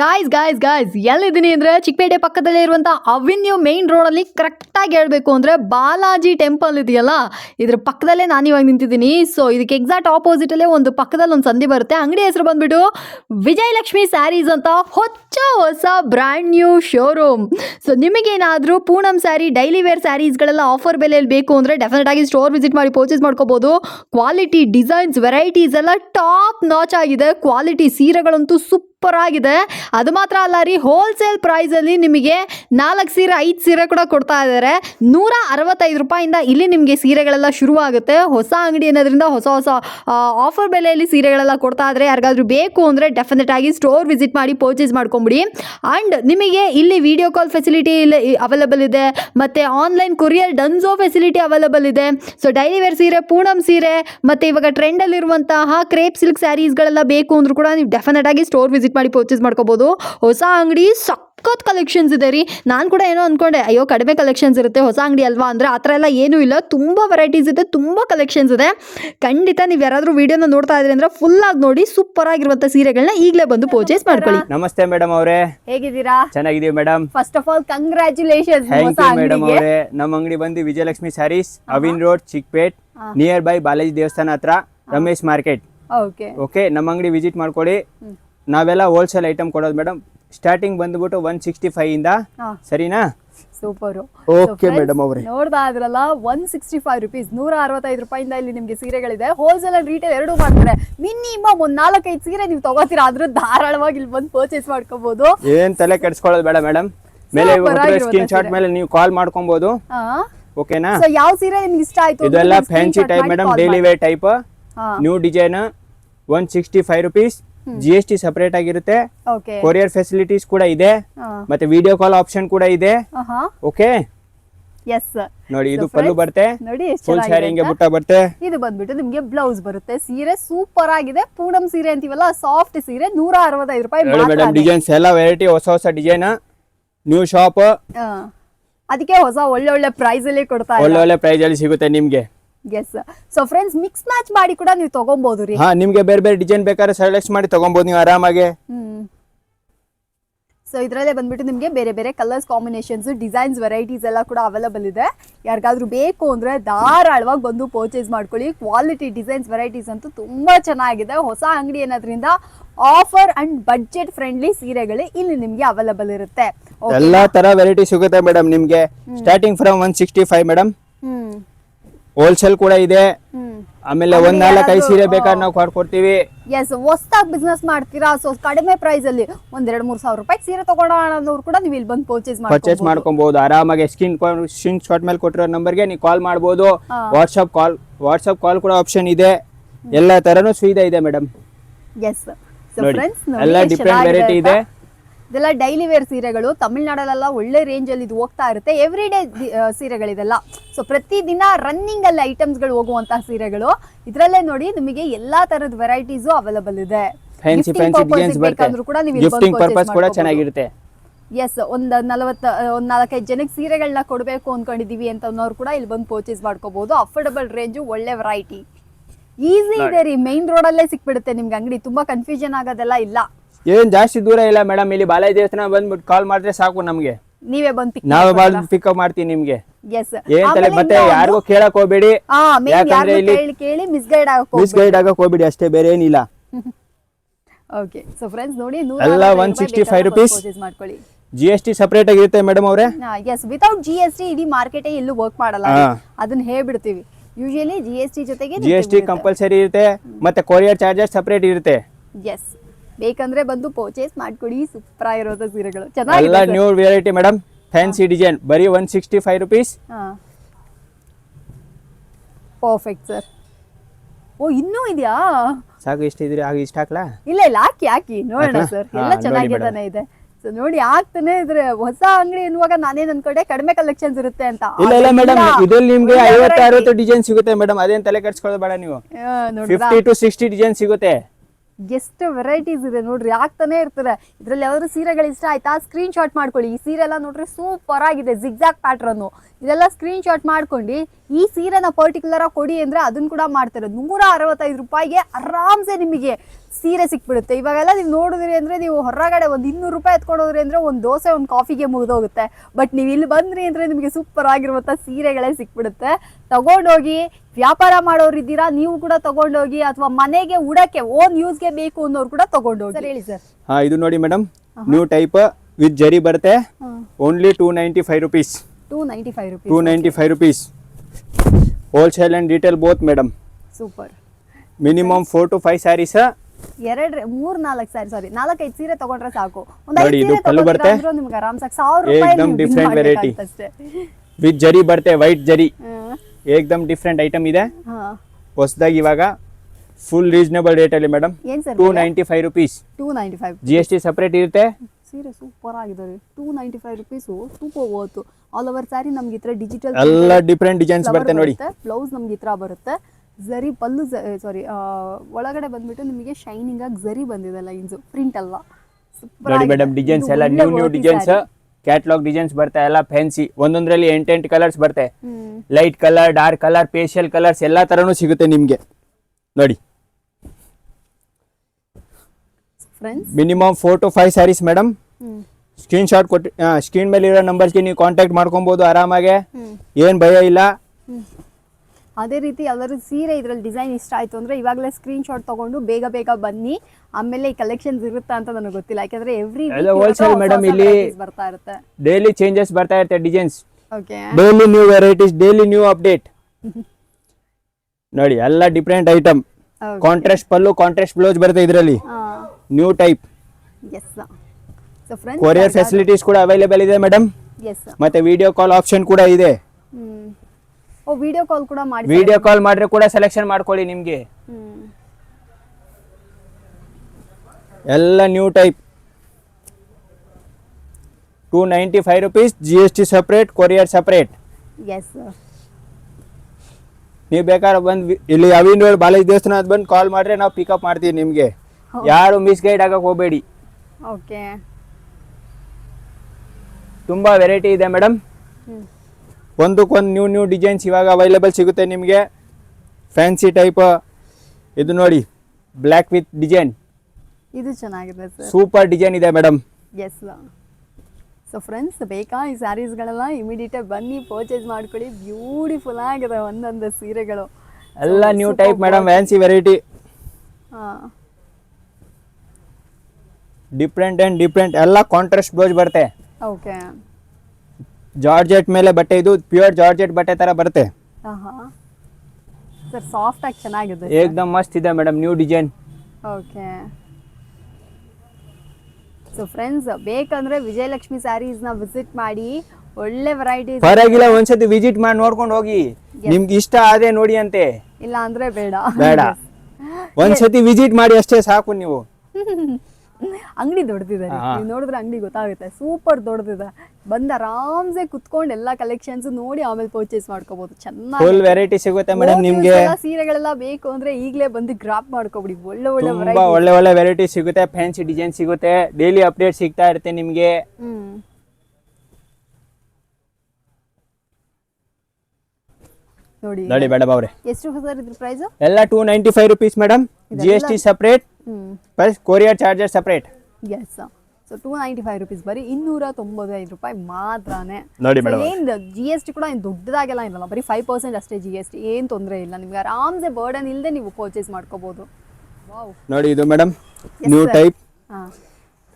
Guys guys guys ಎಲ್ಲಿದ್ದೀನಿ ಅಂದರೆ ಚಿಕ್ಕಪೇಟೆ ಪಕ್ಕದಲ್ಲೇ ಇರುವಂಥ ಅವಿನ್ಯೂ ಮೇನ್ ರೋಡಲ್ಲಿ ಕರೆಕ್ಟಾಗಿ ಹೇಳಬೇಕು ಅಂದರೆ ಬಾಲಾಜಿ ಟೆಂಪಲ್ ಇದೆಯಲ್ಲ? ಇದ್ರ ಪಕ್ಕದಲ್ಲೇ ನಾನು ಇವಾಗ ನಿಂತಿದ್ದೀನಿ. ಸೊ ಇದಕ್ಕೆ ಎಕ್ಸಾಕ್ಟ್ ಆಪೋಸಿಟಲ್ಲೇ ಒಂದು ಪಕ್ಕದಲ್ಲಿ ಒಂದು ಸಂಧಿ ಬರುತ್ತೆ. ಅಂಗಡಿ ಹೆಸರು ಬಂದ್ಬಿಟ್ಟು ವಿಜಯಲಕ್ಷ್ಮಿ ಸ್ಯಾರೀಸ್ ಅಂತ ಹೊಚ್ಚ ಹೊಸ ಬ್ರ್ಯಾಂಡ್ ನ್ಯೂ ಶೋರೂಮ್ ಸೊ ನಿಮಗೇನಾದರೂ ಪೂನಮ್ ಸ್ಯಾರಿ ಡೈಲಿ ವೇರ್ ಸ್ಯಾರೀಸ್ಗಳೆಲ್ಲ ಆಫರ್ ಬೆಲೆಯಲ್ಲಿ ಬೇಕು ಅಂದರೆ ಡೆಫಿನೆಟ್ ಆಗಿ ಸ್ಟೋರ್ ವಿಸಿಟ್ ಮಾಡಿ ಪರ್ಚೇಸ್ ಮಾಡ್ಕೋಬೋದು. ಕ್ವಾಲಿಟಿ ಡಿಸೈನ್ಸ್ ವೆರೈಟೀಸ್ ಎಲ್ಲ ಟಾಪ್ ನಾಚ್ ಆಗಿದೆ. ಕ್ವಾಲಿಟಿ ಸೀರೆಗಳಂತೂ ಸೂಪರ್ ಆಗಿದೆ. ಅದು ಮಾತ್ರ ಅಲ್ಲ ರೀ ಹೋಲ್ಸೇಲ್ ಪ್ರೈಸಲ್ಲಿ ನಿಮಗೆ ನಾಲ್ಕು ಸೀರೆ, ಐದು ಸೀರೆ ಕೂಡ ಕೊಡ್ತಾ ಇದ್ದಾರೆ. ನೂರ ಅರವತ್ತೈದು ರೂಪಾಯಿಂದ ಇಲ್ಲಿ ನಿಮಗೆ ಸೀರೆಗಳೆಲ್ಲ ಶುರುವಾಗುತ್ತೆ. ಹೊಸ ಅಂಗಡಿ ಅನ್ನೋದ್ರಿಂದ ಹೊಸ ಹೊಸ ಆಫರ್ ಬೆಲೆಯಲ್ಲಿ ಸೀರೆಗಳೆಲ್ಲ ಕೊಡ್ತಾ ಇದ್ದಾರೆ ಯಾರಿಗಾದ್ರೂ ಬೇಕು ಅಂದರೆ ಡೆಫಿನೆಟ್ ಆಗಿ ಸ್ಟೋರ್ ವಿಸಿಟ್ ಮಾಡಿ ಪರ್ಚೇಸ್ ಮಾಡ್ಕೊಂಬಿಡಿ. ಆ್ಯಂಡ್ ನಿಮಗೆ ಇಲ್ಲಿ ವಿಡಿಯೋ ಕಾಲ್ ಫೆಸಿಲಿಟಿ ಇಲ್ಲಿ ಅವೈಲೇಬಲ್ ಇದೆ. ಮತ್ತು online courier Dunzo facility available ಇದೆ. ಸೊ ಡೈಲಿ ವೇರ್ ಸೀರೆ ಪೂನಮ್ ಸೀರೆ, ಮತ್ತು ಇವಾಗ ಟ್ರೆಂಡಲ್ಲಿರುವಂತಹ ಕ್ರೇಪ್ ಸಿಲ್ಕ್ ಸ್ಯಾರೀಸ್ಗಳೆಲ್ಲ ಬೇಕು ಅಂದ್ರೂ ಕೂಡ ನೀವು ಡೆಫಿನೆಟ್ ಆಗಿ ಸ್ಟೋರ್ ವಿಸಿಟ್ ಮಾಡಿ ಪರ್ಚೇಸ್ ಮಾಡ್ಕೋಬೋದು. ಹೊಸ ಅಂಗಡಿ ಸಖತ್ ಕಲೆಕ್ಷನ್ಸ್ ಇದೆ ರೀ. ನಾನು ಕೂಡ ಏನೋ ಅಂದ್ಕೊಂಡೆ ಅಯ್ಯೋ ಕಡಿಮೆ ಕಲೆಕ್ಷನ್ಸ್ ಇರುತ್ತೆ ಹೊಸ ಅಂಗಡಿ ಅಲ್ವಾ? ಅಂದರೆ ಆ ಥರ ಎಲ್ಲ ಏನೂ ಇಲ್ಲ. ತುಂಬ ವೆರೈಟೀಸ್ ಇದೆ ತುಂಬ ಕಲೆಕ್ಷನ್ಸ್ ಇದೆ. ಖಂಡಿತ ನೀವು ಯಾರಾದರೂ ವೀಡಿಯೋನ ನೋಡ್ತಾ ಇದ್ರಿ ಅಂದರೆ ಆಗಿ ನೋಡಿ ಸೂಪರ್ ಆಗಿರುವಂಥ ಸೀರೆಗಳನ್ನ ಈಗಲೇ ಬಂದು ಪರ್ಚೇಸ್ ಮಾಡ್ಕೊಳ್ಳಿ. ನಮಸ್ತೆ ಮೇಡಮ್ ಅವರೇ. ಹೇಗಿದ್ದೀರಾ? ಚೆನ್ನಾಗಿದೀವಿ madam first of all congratulation thank you madam ಅವರೇ. ನಮ್ಮ ಅಂಗಡಿ ಬಂದು Vijayalakshmi sarees Avenue Road Chickpet near by Balaji ದೇವಸ್ಥಾನ ಹತ್ರ ರಮೇಶ್ ಮಾರ್ಕೆಟ್ ಓಕೆ ಓಕೆ ನಮ್ಮ ಅಂಗಡಿ ವಿಸಿಟ್ ಮಾಡ್ಕೊಳ್ಳಿ. ನಾವೆಲ್ಲ ಹೋಲ್ಸೇಲ್ ಐಟಮ್ ಕೊಡೋದು ಮೇಡಮ್ ಸ್ಟಾರ್ಟಿಂಗ್ ಬಂದ್ಬಿಟ್ಟು ಒನ್ ಸಿಕ್ಸ್ಟಿ ಫೈವ್ ಇಂದ ಸರಿನಾ? ಸೂಪರ್ ಓಕೆ ಮೇಡಮ್ ಅವರೇ ನೋಡ್ತಾ ಇದ್ರಲ್ಲ ಒನ್ ಸಿಕ್ಸ್ಟಿ ಫೈವ್ ರುಪೀಸ್ ನೂರ ಅರವತ್ತೈದು ರೂಪಾಯಿಂದ ಇಲ್ಲಿ ನಿಮಗೆ ಸೀರೆಗಳಿದೆ. ಹೋಲ್ಸೇಲ್ ಅಂಡ್ ರೀಟೇಲ್ ಎರಡೂ ಮಾಡ್ತಾರೆ. ಮಿನಿಮಮ್ ಒಂದ್ ನಾಲ್ಕೈದು ಸೀರೆ ನೀವು ತಗೋತೀರಾ? ಆದ್ರೂ ಧಾರಾಳವಾಗಿ ಇಲ್ಲಿ ಬಂದು ಪರ್ಚೇಸ್ ಮಾಡ್ಕೋಬಹುದು ಏನ್ ತಲೆ ಕೆಡ್ಸ್ಕೊಳ್ಳೋದು ಬೇಡ ಮೇಡಮ್ ಮೇಲೆ ಸ್ಕ್ರೀನ್ ಶಾಟ್ ಮೇಲೆ ನೀವು ಕಾಲ್ ಮಾಡ್ಕೊಬಹುದು ಓಕೆನಾ ಸೊ ಯಾವ ಸೀರೆ ನಿಮ್ಗೆ ಇಷ್ಟ ಆಯ್ತು ಇದೆಲ್ಲ ಫ್ಯಾನ್ಸಿ ಟೈಪ್ ಮಾಡಿ madam daily. Wear type new design one sixty five rupees G S T separate ಆಗಿರುತ್ತೆ. ಕೊರಿಯರ್ ಫೆಸಿಲಿಟೀಸ್ ಕೂಡ ಇದೆ. ಮತ್ತೆ ವಿಡಿಯೋ ಕಾಲ್ ಆಪ್ಷನ್ ಕೂಡ ಇದೆ. ಓಕೆ ಎಸ್ ನೋಡಿ ಇದು ಪಲ್ಲು ಬರುತ್ತೆ. ನೋಡಿ ಫುಲ್ ಸ್ಯಾರಿಂಗ್. ಬುಟ್ಟ ಬರುತ್ತೆ. ಇದು ಬಂದ್ಬಿಟ್ಟು ನಿಮಗೆ ಬ್ಲೌಸ್ ಬರುತ್ತೆ. ಸೀರೆ ಸೂಪರ್ ಆಗಿದೆ. ಪೂನಂ ಸೀರೆ ಅಂತೀವಲ್ಲ ಸಾಫ್ಟ್ ಸೀರೆ ನೂರ ಅರವತ್ತೈದು ರೂಪಾಯಿ ಮೇಡಮ್ ಡಿಸೈನ್ಸ್ ಎಲ್ಲ ವೆರೈಟಿ ಹೊಸ ಹೊಸ ಡಿಸೈನ್ ನ್ಯೂ ಶಾಪ್ ಅದಕ್ಕೆ ಹೊಸ ಒಳ್ಳೆ ಒಳ್ಳೆ ಪ್ರೈಸ್ ಅಲ್ಲಿ ಕೊಡ್ತಾರೆ ಒಳ್ಳೆ ಒಳ್ಳೆ ಪ್ರೈಸ್ ಅಲ್ಲಿ ಸಿಗುತ್ತೆ ನಿಮ್ಗೆ. Yes so friends mix match ಮಾಡಿ ಕೂಡ ನೀವು ತಗೊಬಹುದು ರೀ. ಹಾ ನಿಮ್ಗೆ ಬೇರೆ ಬೇರೆ ಡಿಸೈನ್ ಬೇಕಾದ್ರೆ ಸೆಲೆಕ್ಟ್ ಮಾಡಿ ತಗೊಬಹುದು ನೀವು ಆರಾಮಾಗಿ. ಹ್ಮ್. ಸೊ ಇದರಲ್ಲೇ ಬಂದ್ಬಿಟ್ಟು ನಿಮಗೆ ಬೇರೆ ಬೇರೆ ಕಲರ್ಸ್ ಕಾಂಬಿನೇಷನ್ಸ್ ಡಿಸೈನ್ಸ್ ವೆರೈಟೀಸ್ ಎಲ್ಲ ಕೂಡ ಅವೈಲಬಲ್ ಇದೆ. ಯಾರಿಗಾದ್ರೂ ಬೇಕು ಅಂದ್ರೆ ಧಾರಾಳವಾಗಿ ಬಂದು ಪರ್ಚೇಸ್ ಮಾಡ್ಕೊಳ್ಳಿ. ಕ್ವಾಲಿಟಿ ಡಿಸೈನ್ಸ್ ವೆರೈಟೀಸ್ ಅಂತೂ ತುಂಬಾ ಚೆನ್ನಾಗಿದೆ. ಹೊಸ ಅಂಗಡಿ ಅನ್ನೋದ್ರಿಂದ ಆಫರ್ ಅಂಡ್ ಬಜೆಟ್ ಫ್ರೆಂಡ್ಲಿ ಸೀರೆಗಳು ಇಲ್ಲಿ ನಿಮಗೆ ಅವೈಲಬಲ್ ಇರುತ್ತೆ. ಎಲ್ಲ ತರ ವೆರೈಟಿ ಸಿಗುತ್ತೆ ಮೇಡಮ್ ನಿಮಗೆ. Starting from one sixty five madam wholesale ಕೂಡ ಇದೆ. ಆಮೇಲೆ ಒಂದ್ ನಾಲ್ಕೈದು ಸೀರೆ ಬೇಕಾದ್ರೆ ನಾವು ಕೊಡ್ಕೊಡ್ತೀವಿ. ಎಸ್ ಹೊಸ್ದಾಗಿ ಬಿಸ್ನೆಸ್ ಮಾಡ್ತೀರಾ? ಸೊ ಕಡಿಮೆ ಪ್ರೈಸ್ ಅಲ್ಲಿ ಒಂದ್ ಎರಡ್ ಮೂರ್ ಸಾವಿರ ರೂಪಾಯಿ ಸೀರೆ ತಗೊಂಡ್ರು ಕೂಡ ನೀವು ಇಲ್ಲಿ ಬಂದು ಪರ್ಚೇಸ್ ಪರ್ಚೇಸ್ ಮಾಡ್ಕೊಬಹುದು ಆರಾಮಾಗಿ ಸ್ಕ್ರೀನ್ ಸ್ಕ್ರೀನ್ ಶಾಟ್ ಮೇಲೆ ಕೊಟ್ಟಿರೋ ನಂಬರ್ಗೆ ನೀವು ಕಾಲ್ ಮಾಡಬಹುದು WhatsApp WhatsApp call WhatsApp call ಕೂಡ ಆಪ್ಷನ್ ಇದೆ. ಎಲ್ಲಾ ತರನು ಸುವಿಧಾ ಇದೆ ಮೇಡಮ್ ಎಸ್ ಎಲ್ಲ different variety ಇದೆ. ಇದೆಲ್ಲ ಡೈಲಿ ವೇರ್ ಸೀರೆಗಳು. ತಮಿಳ್ನಾಡಲ್ಲೆಲ್ಲ ಒಳ್ಳೆ ರೇಂಜ್ ಅಲ್ಲಿ ಇದು ಹೋಗ್ತಾ ಇರುತ್ತೆ. ಎವ್ರಿ ಡೇ ಸೀರೆಗಳಿದೆಲ್ಲ. ಸೊ ಪ್ರತಿದಿನ ರನ್ನಿಂಗ್ ಅಲ್ಲಿ ಐಟಮ್ಸ್ಗಳು ಹೋಗುವಂತಹ ಸೀರೆಗಳು. ಇದ್ರಲ್ಲೇ ನೋಡಿ ನಿಮಗೆ ಎಲ್ಲಾ ತರದ ವೆರೈಟೀಸ್ ಅವೈಲಬಲ್ ಇದೆ. ಫ್ಯಾನ್ಸಿ ಫ್ಯಾನ್ಸಿ purpose ಡಿಸೈನ್ಸ್ಗೆ ಕೂಡ ನೀವು ಗಿಫ್ಟಿಂಗ್ ಪರ್ಪಸ್ ಕೂಡ ಚೆನ್ನಾಗಿರುತ್ತೆ. ಎಸ್ ಒಂದ್ ನಲವತ್ತ ಒಂದ್ ನಾಲ್ಕೈದು ಜನಕ್ಕೆ ಸೀರೆಗಳನ್ನ ಕೊಡಬೇಕು ಅನ್ಕೊಂಡಿದೀವಿ ಅಂತ ಅನ್ನೋರು ಕೂಡ ಇಲ್ಲಿ ಬಂದು ಪರ್ಚೇಸ್ ಮಾಡ್ಕೋಬಹುದು ಅಫೋರ್ಡಬಲ್ ರೇಂಜ್ ಒಳ್ಳೆ ವೆರೈಟಿ ಈಸಿ ಇದೆ ರೀ ಮೈನ್ ರೋಡ್ ಅಲ್ಲೇ ಸಿಕ್ಬಿಡುತ್ತೆ ನಿಮ್ಗೆ ಅಂಗಡಿ. ತುಂಬಾ ಕನ್ಫ್ಯೂಷನ್ ಆಗೋದೆಲ್ಲ ಇಲ್ಲ. ಏನ್ ಜಾಸ್ತಿ ದೂರ ಇಲ್ಲ ಮೇಡಮ್ ಇಲ್ಲಿ ಬಾಲಾಜಿ ದೇವಸ್ಥಾನ ಬಂದ್ಬಿಟ್ಟು ಕಾಲ್ ಮಾಡಿದ್ರೆ ಸಾಕು ನಮ್ಗೆ. ನೀವೇ ಬಂದು ಪಿಕ್ ನಾವೇ ಬಂದು ಪಿಕಪ್ ಮಾಡ್ತೀನಿ ನಿಮ್ಗೆ. ಎಸ್ ಏನ್ ತಲೆ ಮತ್ತೆ ಯಾರಿಗೂ ಕೇಳಕ್ ಹೋಗ್ಬೇಡಿ. ಯಾಕಂದ್ರೆ ಇಲ್ಲಿ ಕೇಳಿ ಕೇಳಿ ಮಿಸ್ಗೈಡ್ ಆಗಕ್ಕೆ ಮಿಸ್ ಗೈಡ್ ಆಗಕ್ ಹೋಗ್ಬೇಡಿ ಅಷ್ಟೇ ಬೇರೆ ಏನಿಲ್ಲ. ಓಕೆ ಸೊ ಫ್ರೆಂಡ್ಸ್ ನೋಡಿ ಎಲ್ಲ 165 ಫೈವ್ ರುಪೀಸ್ ಮಾಡ್ಕೊಳ್ಳಿ. ಜಿ ಎಸ್ ಟಿ ಸಪರೇಟ್ ಆಗಿರುತ್ತೆ ಮೇಡಮ್ ಅವರೇ? Yes without G S T ಇಡೀ ಮಾರ್ಕೆಟ್ ಎಲ್ಲೂ ವರ್ಕ್ ಮಾಡಲ್ಲ. ಅದನ್ನ ಹೇಳ್ಬಿಡ್ತೀವಿ. ಯೂಶಲಿ ಜಿ ಎಸ್ ಟಿ ಜೊತೆಗೆ ಜಿ ಎಸ್ ಟಿ ಕಂಪಲ್ಸರಿ ಇರುತ್ತೆ ಮತ್ತೆ ಕೊರಿಯರ್ ಚಾರ್ಜಸ್ ಸಪರೇಟ್ ಇರುತ್ತೆ. ಎಸ್ ಬೇಕಂದ್ರೆ ಬಂದು ಪರ್ಚೇಸ್ ಮಾಡ್ಕೊಡಿ ಸೂಪರ್ ಆಗಿರೋದ ಸೀರೆಗಳು ಎಲ್ಲ ಚೆನ್ನಾಗಿದೆ new variety madam fancy design ಬರೀ one sixty five rupees perfect sir oh ಇನ್ನೂ ಇದೆಯಾ? ಸಾಕು ಇಷ್ಟ ಇದ್ರೆ ಆಗ ಇಷ್ಟ ಹಾಕ್ಲಾ? ಇಲ್ಲ ಇಲ್ಲ ಹಾಕಿ ಹಾಕಿ. ನೋಡೋಣ ಹಾಕ್ಲಾ? ಸರ್ ಹಾ, ಎಲ್ಲ ನೋಡಿ ಚೆನ್ನಾಗಿ ಇದೆ. ಸೊ ನೋಡಿ ಆಗ್ತಾನೆ ಇದ್ರೆ ಹೊಸ ಅಂಗಡಿ ಎನ್ನುವಾಗ ನಾನೇನ್ ಅನ್ಕೊಂಡೆ ಕಡಿಮೆ ಕಲೆಕ್ಷನ್ಸ್ ಇರುತ್ತೆ ಅಂತ. ಇಲ್ಲ ಇಲ್ಲ ಮೇಡಮ್ ಇದರಲ್ಲಿ ನಿಮಗೆ ನಿಮ್ಗೆ ಒಳ್ಳೆ ಐವತ್ತು variety. ಅರವತ್ತು ಡಿಸೈನ್ ಸಿಗುತ್ತೆ ಮೇಡಮ್ ಅದೇನ್ ತಲೆ ಕೆಡ್ಸ್ಕೊಳ್ಳೋದು ಬೇಡ ನೀವು. ಆ, ನೋಡ್ರಾ ಫಿಫ್ಟಿ ಟು ಸಿಕ್ಸ್ಟಿ ಡಿಸೈನ್ ಸಿಗುತ್ತೆ. ಎಷ್ಟು ವೆರೈಟೀಸ್ ಇದೆ ನೋಡ್ರಿ, ಆಗ್ತಾನೆ ಇರ್ತದೆ. ಇದ್ರಲ್ಲಿ ಯಾವ್ದಾದ್ರು ಸೀರೆಗಳು ಇಷ್ಟ ಆಯ್ತಾ ಸ್ಕ್ರೀನ್ ಶಾಟ್ ಮಾಡ್ಕೊಳ್ಳಿ. ಈ ಸೀರೆ ಎಲ್ಲ ನೋಡ್ರಿ ಸೂಪರ್ ಆಗಿದೆ ಜಿಗ್ಜಾಕ್ ಪ್ಯಾಟ್ರನ್ನು ಇದೆಲ್ಲ ಸ್ಕ್ರೀನ್ ಶಾಟ್ ಮಾಡ್ಕೊಂಡು, ಈ ಸೀರೆನ ಪರ್ಟಿಕ್ಯುಲರ್ ಆಗಿ ಕೊಡಿ ಅಂದ್ರೆ ಅದನ್ನ ಕೂಡ ಮಾಡ್ತಾರೆ. ನೂರ ಅರವತ್ತೈದು ರೂಪಾಯಿಗೆ ಆರಾಮ್ಸೆ ನಿಮಗೆ ಸೀರೆ ಸಿಕ್ಬಿಡುತ್ತೆ. ಇವಾಗೆಲ್ಲ ನೀವು ನೋಡಿದ್ರಿ ಅಂದ್ರೆ ನೀವು ಹೊರಗಡೆ ಒಂದು ಇನ್ನೂರು ರೂಪಾಯಿ ಎತ್ಕೊಂಡೋದ್ರಿ ಅಂದ್ರೆ ಒಂದು ದೋಸೆ ಒಂದು ಕಾಫಿಗೆ ಮುಗಿದೋಗುತ್ತೆ. ಬಟ್ ನೀವು ಇಲ್ಲಿ ಬಂದ್ರಿ ಅಂದ್ರೆ ನಿಮಗೆ ಸೂಪರ್ ಆಗಿರುವಂಥ ಸೀರೆಗಳೇ ಸಿಕ್ಬಿಡುತ್ತೆ. ತಗೊಂಡೋಗಿ ವ್ಯಾಪಾರ ಮಾಡೋರಿದ್ದೀರಾ ನೀವು ಕೂಡ ತಗೊಂಡೋಗಿ ಅಥವಾ ಮನೆಗೆ ಉಡಕ್ಕೆ ಓನ್ ಯೂಸ್ಗೆ ಬೇಕು ಅನ್ನೋರು ಕೂಡ ತಗೊಂಡೋಗಿ. ಸರ್ ಹೇಳಿ ಸರ್. ಹಾ ಇದು ನೋಡಿ madam. New type with zari ಬರುತ್ತೆ. Only two ninety five rupees two ninety five two rupees ninety five rupees wholesale and retail both madam super minimum four to five saris ಎರಡ್ ಮೂರ್ ನಾಲ್ಕು ಸಾರಿ ಸಾರಿ ನಾಲ್ಕೈದು ಸೀರೆ ತಗೊಂಡ್ರೆ ಸಾಕು. ಒಂದ್ ನೋಡಿ, ಇದು ಸೀರೆ ಪಲ್ಲು ತಗೊಂಡ್ರೆ ಬರುತ್ತೆ. ಅಂದ್ರೂ ನಿಮ್ಗೆ ಸಾಕು ಸಾವಿರ ರೂಪಾಯಿ ಏಕ್ದಮ್ ನೀವು bill different variety. ಮಾಡ್ಬೇಕಾಗತ್ತಷ್ಟೇ. ವಿತ್ ಜರಿ ಬರುತ್ತೆ ವೈಟ್ ಜರಿ. ಹ್ಮ್. ಏಕ್ದಮ್ ಡಿಫ್ರೆಂಟ್ ಐಟಮ್ ಇದೆ. ಹಾ. ಹೊಸದಾಗಿ ಇವಾಗ ಫುಲ್ ರೀಸನಬಲ್ ರೇಟಲ್ಲಿ ಮೇಡಮ್ ಏನ್ sir two ninety five rupees two ninety five G S T separate ಇರುತ್ತೆ. ಸೀರೆ ಸೂಪರ್ ಆಗಿದೆ ರೀ. Two ninety five rupees super ಹೋತು ಆಲ್ ಓವರ್ ಸ್ಯಾರಿ ನಮ್ಗೆ ಈ ಡಿಜಿಟಲ್ ಎಲ್ಲ ಡಿಫ್ರೆಂಟ್ ಡಿಸೈನ್ಸ್ ಬರುತ್ತೆ ನೋಡಿ. ಬ್ಲೌಸ್ ನಮ್ಗೆ ಈ ಥರ ಬರುತ್ತೆ. ಝರಿ ಪಲ್ಲು ಸಾರಿ ಒಳಗಡೆ ಬಂದ್ಬಿಟ್ಟು ನಿಮಗೆ ಶೈನಿಂಗ್ ಆಗಿ ಝರಿ ಬಂದಿದೆ ಲೈನ್ಸ್ ಪ್ರಿಂಟ್ ಅಲ್ಲ. ನೋಡಿ. ಮೇಡಮ್ ಡಿಸೈನ್ಸ್ ಎಲ್ಲ new new designs catalogue designs ಬರ್ತಾ ಎಲ್ಲ ಫ್ಯಾನ್ಸಿ ಒಂದೊಂದ್ರಲ್ಲಿ ಎಂಟೆಂಟ್ ಕಲರ್ಸ್ ಬರ್ತೆ light colour dark colour facial colours ಎಲ್ಲ ತರನು ಸಿಗುತ್ತೆ ನಿಮಗೆ. ನೋಡಿ. Minimum four to five saris madam screen shot ಕೊಟ್ಟು ಸ್ಕ್ರೀನ್ ಮೇಲೆ ಇರೋ ನಂಬರ್ಸ್ಗೆ ನೀವು ಕಾಂಟ್ಯಾಕ್ಟ್ ಮಾಡ್ಕೊಬೋದು ಆರಾಮಾಗೆ. ಏನು ಭಯ ಇಲ್ಲ. ಅದೇ ರೀತಿ ಯಾವ್ದಾದ್ರು ಸೀರೆ ಇದ್ರಲ್ಲಿ ಡಿಸೈನ್ ಇಷ್ಟ ಆಯ್ತು ಅಂದ್ರೆ ಇವಾಗಲೇ ಸ್ಕ್ರೀನ್ ಶಾಟ್ ತಗೊಂಡು ಬೇಗ ಬೇಗ ಬನ್ನಿ. ಆಮೇಲೆ ಈ ಕಲೆಕ್ಷನ್ಸ್ ಇರುತ್ತಾ ಅಂತ ನನಗೆ ಗೊತ್ತಿಲ್ಲ. ಯಾಕಂದ್ರೆ ಎವ್ರಿ ಹೋಲ್ಸೇಲ್ ಮೇಡಮ್ ಇಲ್ಲಿ. ಬರ್ತಾ ಇರುತ್ತೆ. ಡೈಲಿ ಚೇಂಜಸ್ ಬರ್ತಾ ಇರುತ್ತೆ designs okay daily new varieties daily new update ನೋಡಿ ಎಲ್ಲ different item contrast pallu contrast blouse ಬರುತ್ತೆ ಇದರಲ್ಲಿ. ನ್ಯೂ ಟೈಪ್ ಕೊರಿಯರ್ ಫೆಸಿಲಿಟೀಸ್ ಕೂಡ ಅವೈಲೇಬಲ್ ಇದೆ ಮೇಡಮ್ ಮತ್ತೆ ವಿಡಿಯೋ ಕಾಲ್ ಆಪ್ಷನ್ ಕೂಡ ಇದೆ. ವಿಡಿಯೋ ಕಾಲ್ ಕೂಡ ಮಾಡಿ ವಿಡಿಯೋ ಕಾಲ್ ಮಾಡ್ರೆ ಕೂಡ ಸೆಲೆಕ್ಷನ್ ಮಾಡ್ಕೊಳ್ಳಿ ನಿಮಗೆ. ಎಲ್ಲ new type two ninety five rupees G S T separate courier separate yes ನೀವು ಬೇಕಾದ್ರೆ ಬಂದು ಇಲ್ಲಿ ಅವಿನ್ ರೋಡ್ ಬಾಲಾಜಿ ದೇವಸ್ಥಾನ ಬಂದು ಕಾಲ್ ಮಾಡಿದ್ರೆ ನಾವು ಪಿಕಪ್ ಮಾಡ್ತೀವಿ ನಿಮಗೆ. ಯಾರು ಮಿಸ್ ಗೈಡ್ ಆಗಕ್ಕೆ ಹೋಗಬೇಡಿ. ಓಕೆ ತುಂಬ ವೆರೈಟಿ ಇದೆ ಮೇಡಮ್ ಒಂದಕ್ಕೊಂದು ನ್ಯೂ ನ್ಯೂ ಡಿಸೈನ್ಸ್ ಇವಾಗ ಅವೈಲೇಬಲ್ ಸಿಗುತ್ತೆ ನಿಮಗೆ. ಫ್ಯಾನ್ಸಿ ಟೈಪ್ ಇದು ನೋಡಿ ಬ್ಲ್ಯಾಕ್ ವಿತ್ ಡಿಸೈನ್ ಇದು ಚೆನ್ನಾಗಿದೆ ಸರ್. ಸೂಪರ್ ಡಿಸೈನ್ ಇದೆ ಮೇಡಮ್ ಎಸ್ ಸೊ ಫ್ರೆಂಡ್ಸ್ ಬೇಕಾ ಈ ಸ್ಯಾರೀಸ್ಗಳೆಲ್ಲ ಇಮಿಡಿಯೇಟಾಗಿ ಬನ್ನಿ ಪರ್ಚೇಸ್ ಮಾಡ್ಕೊಳ್ಳಿ. ಬ್ಯೂಟಿಫುಲ್ ಆಗಿದೆ ಒಂದೊಂದು ಸೀರೆಗಳು. ಎಲ್ಲ new type madam fancy variety different and different ಎಲ್ಲ ಕಾಂಟ್ರಾಸ್ಟ್ ಬ್ಲೌಸ್ ಬರುತ್ತೆ. ಓಕೆ ಜಾರ್ಜೆಟ್ ಮೇಲೆ ಬಟ್ಟೆ ಇದು ಪ್ಯೂರ್ ಜಾರ್ಜೆಟ್ ಬಟ್ಟೆ ತರ ಬರುತ್ತೆ. ಸರ್ ಸಾಫ್ಟಾಗಿ ಚೆನ್ನಾಗಿದೆ ಏಕದಮ್ ಮಸ್ತ್ ಇದೆ madam new design. Okay. So friends ಬೇಕಂದ್ರೆ ವಿಜಯಲಕ್ಷ್ಮಿ ನ ವಿಸಿಟ್ ಮಾಡಿ ಒಳ್ಳೆ ವೆರೈಟೀಸ್ ಪರವಾಗಿಲ್ಲ ಒಂದ್ಸತಿ ವಿಸಿಟ್ ಮಾಡಿ ನೋಡ್ಕೊಂಡು ಹೋಗಿ. ನಿಮ್ಗೆ ಇಷ್ಟ ಆದ್ರೆ ನೋಡಿ ಅಂತೆ. ಇಲ್ಲ ಅಂದ್ರೆ ಬೇಡ. ಬೇಡ. ಒಂದ್ಸತಿ ವಿಸಿಟ್ ಮಾಡಿ ಅಷ್ಟೇ ಸಾಕು ನೀವು. ಅಂಗಡಿ ದೊಡ್ಡದಿದೆ. ನೀವು ನೋಡಿದ್ರೆ ಅಂಗಡಿ ಗೊತ್ತಾಗುತ್ತೆ. ಸೂಪರ್ ದೊಡ್ಡದಿದೆ ಬಂದು ಆರಾಮ್ಸೆ ಕುತ್ಕೊಂಡು ಎಲ್ಲಾ ಕಲೆಕ್ಷನ್ಸ್ ನೋಡಿ ಆಮೇಲೆ ಪರ್ಚೇಸ್ ಮಾಡ್ಕೋಬಹುದು ಚೆನ್ನಾಗಿ. ವೆರೈಟಿ ಸಿಗುತ್ತೆ ಮೇಡಮ್ ನಿಮಗೆ. ಸೀರೆಗಳೆಲ್ಲ ಬೇಕು ಅಂದ್ರೆ ಈಗಲೇ ಬಂದು ಗ್ರಾಪ್ ಮಾಡ್ಕೊಬಿಡಿ. ಒಳ್ಳೆ ಒಳ್ಳೆ ತುಂಬಾ ಒಳ್ಳೆ ಒಳ್ಳೆ ವೆರೈಟಿ ಸಿಗುತ್ತೆ. ಫ್ಯಾನ್ಸಿ ಡಿಸೈನ್ ಸಿಗುತ್ತೆ. ಡೈಲಿ ಅಪ್ಡೇಟ್ ಸಿಗ್ತಾ ಇರುತ್ತೆ ನಿಮ್ಗೆ. ನೋಡಿ. ನೋಡಿ ಮೇಡಮ್ ಅವ್ರೆ. ಎಷ್ಟು ಸರ್ ಇದ್ರ ಪ್ರೈಸ್ ಎಲ್ಲ two ninety five rupees madam G S T separate plus courier charger separate. Yes so two ninety five rupees ಬರೀ ಇನ್ನೂರ ತೊಂಬತ್ತೈದು ರೂಪಾಯಿ ಮಾತ್ರನೇ. ನೋಡಿ ಏನು ಜಿ ಎಸ್ ಟಿ ಕೂಡ ಏನು ದೊಡ್ಡದಾಗೆಲ್ಲ ಇರಲ್ಲ ಬರೀ ಫೈವ್ ಪರ್ಸೆಂಟ್ ಅಷ್ಟೇ ಜಿ ಎಸ್ ಟಿ ಏನು ತೊಂದರೆ ಇಲ್ಲ. ನಿಮ್ಗೆ ಆರಾಮ್ಸೆ ಬರ್ಡನ್ ಇಲ್ಲದೆ ನೀವು ಪರ್ಚೇಸ್ ಮಾಡ್ಕೋಬೋದು. ನೋಡಿ ಇದು ಮೇಡಮ್ ನ್ಯೂ ಟೈಪ್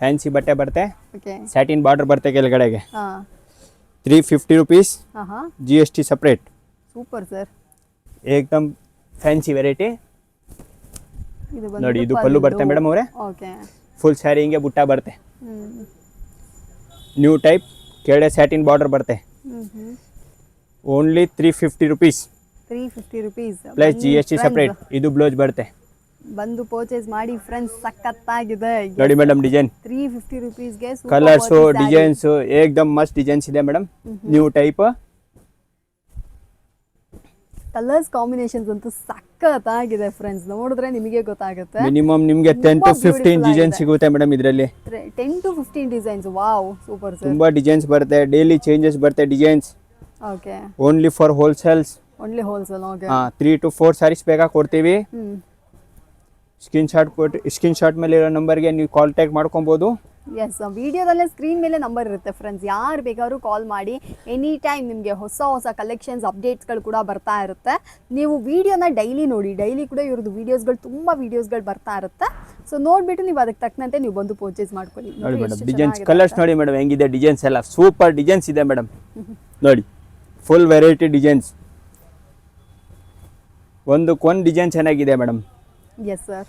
ಫ್ಯಾನ್ಸಿ ಬಟ್ಟೆ ಬರುತ್ತೆ. ಓಕೆ ಸ್ಯಾಟಿನ್ ಬಾರ್ಡರ್ ಬರುತ್ತೆ ಕೆಳಗಡೆಗೆ. ತ್ರೀ ಫಿಫ್ಟಿ ರುಪೀಸ್ ಹಾಂ ಹಾಂ G S T separate super sir ಏಕ್ದಮ್ fancy variety ನೋಡಿ, ಇದು ಪಲ್ಲು ಬರ್ತೆ ಮೇಡಮ್ ಅವರೇ. ಫುಲ್ ಸ್ಯಾರಿ ಹಿಂಗೆ ಬುಟ್ಟ ಬರ್ತೆ. ನ್ಯೂ ಟೈಪ್ ಕೆಳಗಡೆ ಸ್ಯಾಟಿನ್ ಬಾರ್ಡರ್ ಬರ್ತೆ. Only three fifty rupees three fifty rupees plus G S T separate ಇದು ಬ್ಲೌಸ್ ಬರುತ್ತೆ ಬಂದು ಪರ್ಚೇಸ್ ಮಾಡಿ ಫ್ರೆಂಡ್ಸ್ ಸಖತ್ತಾಗಿದೆ. ನೋಡಿ ಮೇಡಮ್ ಡಿಸೈನ್ ತ್ರೀ ಫಿಫ್ಟಿ ರುಪೀಸ್ಗೆ ಕಲರ್ಸು ಡಿಸೈನ್ಸು ಏಕ್ದಮ್ ಮಸ್ತ್ ಡಿಸೈನ್ಸ್ ಇದೆ madam. New type colours combinations ಅಂತೂ ಸಖತ್ತಾಗಿದೆ ಫ್ರೆಂಡ್ಸ್ ನೋಡಿದ್ರೆ ನಿಮಗೆ ಗೊತ್ತಾಗುತ್ತೆ. ಮಿನಿಮಮ್ ನಿಮಗೆ ಟೆನ್ ಟು ಫಿಫ್ಟೀನ್ ಡಿಸೈನ್ ಸಿಗುತ್ತೆ ಮೇಡಮ್ ಇದರಲ್ಲಿ. Ten to fifteen designs wow super sir ತುಂಬಾ ಡಿಸೈನ್ಸ್ ಬರುತ್ತೆ. ಡೈಲಿ ಚೇಂಜಸ್ ಬರುತ್ತೆ designs okay only for wholesales only wholesale okay three to four saris ಬೇಕಾ ಕೊಡ್ತೀವಿ. ಸ್ಕ್ರೀನ್ ಶಾಟ್ ಕೊಟ್ಟು ಸ್ಕ್ರೀನ್ ಶಾಟ್ ಮೇಲೆ ಇರೋ ನಂಬರ್ಗೆ ನೀವು ಕಾಂಟ್ಯಾಕ್ಟ್ ಮಾಡ್ಕೊಬೋದು. ಎಸ್ ವಿಡಿಯೋದಲ್ಲೇ ಸ್ಕ್ರೀನ್ ಮೇಲೆ ನಂಬರ್ ಇರುತ್ತೆ ಫ್ರೆಂಡ್ಸ್ ಯಾರು ಬೇಕಾದ್ರೂ ಕಾಲ್ ಮಾಡಿ ಎನಿ ಟೈಮ್ ನಿಮಗೆ ಹೊಸ ಹೊಸ ಕಲೆಕ್ಷನ್ಸ್ ಅಪ್ಡೇಟ್ಸ್ಗಳು ಕೂಡ ಬರ್ತಾ ಇರುತ್ತೆ. ನೀವು ವಿಡಿಯೋನ ಡೈಲಿ ನೋಡಿ ಡೈಲಿ ಕೂಡ ಇವ್ರದ್ದು ವೀಡಿಯೋಸ್ಗಳು ತುಂಬ ವೀಡಿಯೋಸ್ಗಳು ಬರ್ತಾ ಇರುತ್ತೆ. ಸೊ ನೋಡಿಬಿಟ್ಟು ನೀವು ಅದಕ್ಕೆ ತಕ್ಕಂತೆ ನೀವು ಬಂದು ಪರ್ಚೇಸ್ ಮಾಡ್ಕೊಳ್ಳಿ. ನೋಡಿ ಮೇಡಮ್ ಡಿಸೈನ್ಸ್ ಕಲರ್ಸ್ ನೋಡಿ ಮೇಡಮ್ ಹೆಂಗಿದೆ ಡಿಸೈನ್ಸ್ ಎಲ್ಲ. ಸೂಪರ್ ಡಿಸೈನ್ಸ್ ಇದೆ ಮೇಡಮ್ ನೋಡಿ ಫುಲ್ ವೆರೈಟಿ ಡಿಸೈನ್ಸ್ ಒಂದು ಕೊನ್ ಡಿಸೈನ್ ಚೆನ್ನಾಗಿದೆ ಮೇಡಮ್ ಎಸ್ ಸರ್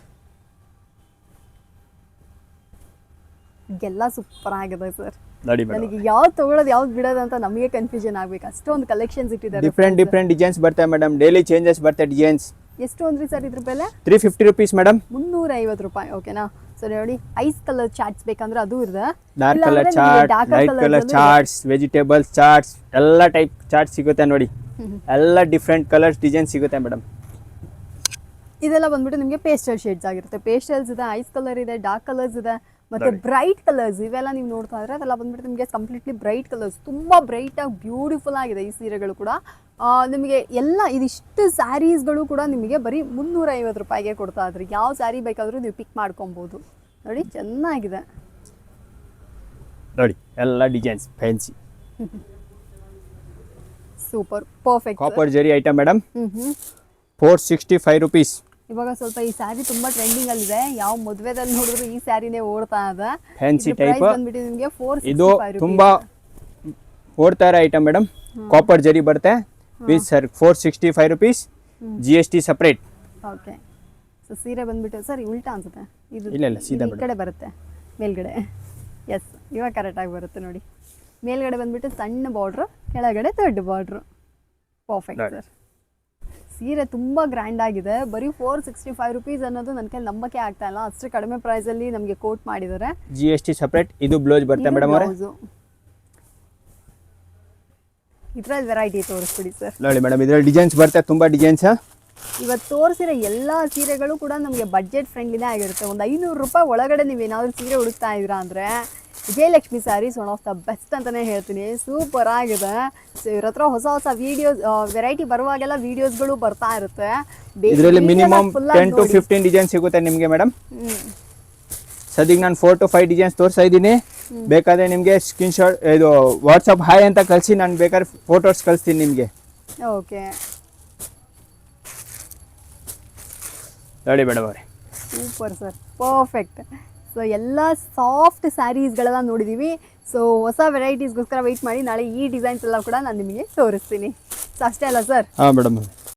ಎಲ್ಲ ಸೂಪರ್ ಆಗಿದೆ ಸರ್ ನೋಡಿ ಮೇಡಮ್. ನನಗೆ ಯಾವ್ದು ತಗೊಳ್ಳೋದು ಯಾವ್ದು ಬಿಡೋದು ಅಂತ ನಮಗೆ ಕನ್ಫ್ಯೂಷನ್ ಆಗ್ಬೇಕು. ಅಷ್ಟೊಂದು ಕಲೆಕ್ಷನ್ಸ್ ಇಟ್ಟಿದ್ದಾರೆ ಡಿಫ್ರೆಂಟ್. ಡಿಫ್ರೆಂಟ್ ಡಿಸೈನ್ಸ್ ಬರ್ತವೆ ಮೇಡಮ್ ಡೈಲಿ ಚೇಂಜಸ್ ಬರ್ತವೆ ಡಿಸೈನ್ಸ್ ಎಷ್ಟು ಅಂದ್ರಿ ಸರ್ ಇದ್ರ ಬೆಲೆ? ತ್ರೀ ಫಿಫ್ಟಿ ರುಪೀಸ್ ಮೇಡಮ್ ಮುನ್ನೂರ ಐವತ್ತು ರೂಪಾಯಿ ಓಕೆನಾ ಸೊ ನೋಡಿ ಐಸ್ ಕಲರ್ ಚಾಟ್ಸ್ ಬೇಕಂದ್ರೆ ಅದು ಇದೆ. Dark colour chart light colour charts vegetables charts ಎಲ್ಲ ಟೈಪ್ ಚಾರ್ಟ್ ಸಿಗುತ್ತೆ ನೋಡಿ. ಎಲ್ಲ ಡಿಫ್ರೆಂಟ್ ಕಲರ್ಸ್ ಡಿಸೈನ್ ಸಿಗುತ್ತೆ ಮೇಡಮ್ ಇದೆಲ್ಲ ಬಂದ್ಬಿಟ್ಟು ನಿಮಗೆ ಪೇಸ್ಟಲ್ ಶೇಡ್ಸ್ ಆಗಿರುತ್ತೆ. ಪೇಸ್ಟಲ್ಸ್ ಇದೆ ಐಸ್ ಕಲರ್ ಇದೆ ಡಾರ್ಕ್ ಕಲರ್ಸ್ ಇದೆ. ಮತ್ತೆ ಬ್ರೈಟ್ ಕಲರ್ಸ್ ಇವೆಲ್ಲ ನೀವು ನೋಡ್ತಾ ಇದ್ರೆ ಅದೆಲ್ಲ ಬಂದ್ಬಿಟ್ಟು ನಿಮಗೆ ಕಂಪ್ಲೀಟ್ಲಿ ಬ್ರೈಟ್ ಕಲರ್ಸ್ ತುಂಬಾ ಬ್ರೈಟ್ ಆಗಿ ಬ್ಯೂಟಿಫುಲ್ ಆಗಿದೆ ಈ ಸೀರೆಗಳು ಕೂಡ. ನಿಮಗೆ ಎಲ್ಲ ಇದಿಷ್ಟು ಸ್ಯಾರೀಸ್ಗಳು ಕೂಡ ನಿಮಗೆ ಬರೀ ಮುನ್ನೂರ ಐವತ್ತು ರೂಪಾಯಿಗೆ ಕೊಡ್ತಾ ಇದ್ರಿ. ಯಾವ ಸ್ಯಾರಿ ಬೇಕಾದರೂ ನೀವು ಪಿಕ್ ಮಾಡ್ಕೊಬೋದು. ನೋಡಿ ಚೆನ್ನಾಗಿದೆ. ನೋಡಿ ಎಲ್ಲ designs fancy super perfect copper zari item madam four sixty five rupees ಇವಾಗ ಸ್ವಲ್ಪ ಈ ಸ್ಯಾರಿ ತುಂಬಾ ಟ್ರೆಂಡಿಂಗ್ ಅಲ್ಲಿದೆ. ಯಾವ ಮದುವೆದಲ್ಲಿ ನೋಡಿದ್ರು ಈ ಸ್ಯಾರಿನೇ ಓಡ್ತಾ ಇದೆ ಫ್ಯಾನ್ಸಿ ಟೈಪ್ ಬಂದ್ಬಿಟ್ಟು ನಿಮಗೆ ಫೋರ್ ಇದು ತುಂಬಾ ಓಡ್ತಾ ಇರೋ ಐಟಮ್ ಮೇಡಮ್ ಕಾಪರ್ ಜರಿ ಬರುತ್ತೆ. With sir four sixty five rupees G S T separate okay so ಸೀರೆ ಬಂದ್ಬಿಟ್ಟು ಸರ್ ಉಲ್ಟಾ ಅನ್ಸುತ್ತೆ. ಇದು ಇಲ್ಲ, ಇಲ್ಲ, ಸೀದಾ ಈ ಕಡೆ ಬರುತ್ತೆ ಮೇಲ್ಗಡೆ. ಎಸ್ ಇವಾಗ ಕರೆಕ್ಟಾಗಿ ಬರುತ್ತೆ ನೋಡಿ. ಮೇಲ್ಗಡೆ ಬಂದ್ಬಿಟ್ಟು ಸಣ್ಣ ಬಾರ್ಡ್ರು ಕೆಳಗಡೆ ದೊಡ್ಡ ಬಾರ್ಡ್ರು ಪರ್ಫೆಕ್ಟ್ ಸರ್ ಸೀರೆ ತುಂಬ ಗ್ರ್ಯಾಂಡ್ ಆಗಿದೆ. ಬರೀ ಫೋರ್ ಸಿಕ್ಸ್ಟಿ ಫೈವ್ ರುಪೀಸ್ ಅನ್ನೋದು ನನ್ನ ಕೈ ನಂಬಕ್ಕೆ ಆಗ್ತಾ ಇಲ್ಲ. ಅಷ್ಟು ಕಡಿಮೆ ಪ್ರೈಸಲ್ಲಿ ನಮಗೆ ಕೋಟ್ ಮಾಡಿದ್ದಾರೆ. ಜಿ ಎಸ್ ಟಿ ಸಪ್ರೇಟ್ ಇದು ಬ್ಲೌಸ್ ಬರುತ್ತೆ ಮೇಡಮ್ ಅವರೇ? ಇದ್ರಲ್ಲಿ ವೆರೈಟಿ ತೋರಿಸ್ಬಿಡಿ ಸರ್ ನೋಡಿ ಮೇಡಮ್ ಇದರಲ್ಲಿ ಡಿಸೈನ್ಸ್ ಬರುತ್ತೆ ತುಂಬಾ ಡಿಸೈನ್ಸ್ ಇವತ್ತು ತೋರಿಸಿರೋ ಎಲ್ಲ ಸೀರೆಗಳು ಕೂಡ ನಮಗೆ ಬಡ್ಜೆಟ್ ಫ್ರೆಂಡ್ಲಿನೇ ಆಗಿರುತ್ತೆ. ಒಂದು ಐನೂರು ರೂಪಾಯಿ ಒಳಗಡೆ ನೀವು ಏನಾದರೂ ಸೀರೆ ಹುಡುಕ್ತಾ ಇದ್ದೀರಾ ಅಂದರೆ Vijayalakshmi saris one of the best ಅಂತಲೇ ಹೇಳ್ತೀನಿ. ಸೂಪರ್ ಆಗಿದೆ. ಸೊ ಇವ್ರ ಹತ್ರ ಹೊಸ ಹೊಸ ವೀಡಿಯೋಸ್ ವೆರೈಟಿ ಬರುವಾಗೆಲ್ಲ ವೀಡಿಯೋಸ್ಗಳು ಬರ್ತಾ ಇರುತ್ತೆ. ಇದರಲ್ಲಿ minimum ten to. Fifteen design ಸಿಗುತ್ತೆ ನಿಮಗೆ ಮೇಡಮ್ ಸದ್ಯಕ್ಕೆ ನಾನು ಫೋರ್ ಟು ಫೈವ್ ಡಿಸೈನ್ಸ್ ತೋರಿಸ್ತಾ ಇದ್ದೀನಿ. ಬೇಕಾದ್ರೆ ನಿಮಗೆ ಸ್ಕ್ರೀನ್ ಶಾಟ್ ಇದು ವಾಟ್ಸಪ್ ಹಾಯ್ ಅಂತ ಕಳಿಸಿ ನಾನು ಬೇಕಾದ್ರೆ ಫೋಟೋಸ್ ಕಳಿಸ್ತೀನಿ ನಿಮಗೆ. ಓಕೆ ನೋಡಿ ಮೇಡಮ್ ಅವರೇ. ಸೂಪರ್ ಸರ್ ಪರ್ಫೆಕ್ಟ್ ಸೊ ಎಲ್ಲ ಸಾಫ್ಟ್ ಸ್ಯಾರೀಸ್ಗಳೆಲ್ಲ ನೋಡಿದ್ದೀವಿ ಸೊ ಹೊಸ ವೆರೈಟೀಸ್ಗೋಸ್ಕರ ವೆಯ್ಟ್ ಮಾಡಿ, ನಾಳೆ ಈ ಡಿಸೈನ್ಸ್ ಎಲ್ಲ ಕೂಡ ನಾನು ನಿಮಗೆ ತೋರಿಸ್ತೀನಿ. ಸೊ ಅಷ್ಟೇ ಅಲ್ಲ ಸರ್ ಹಾಂ ಮೇಡಮ್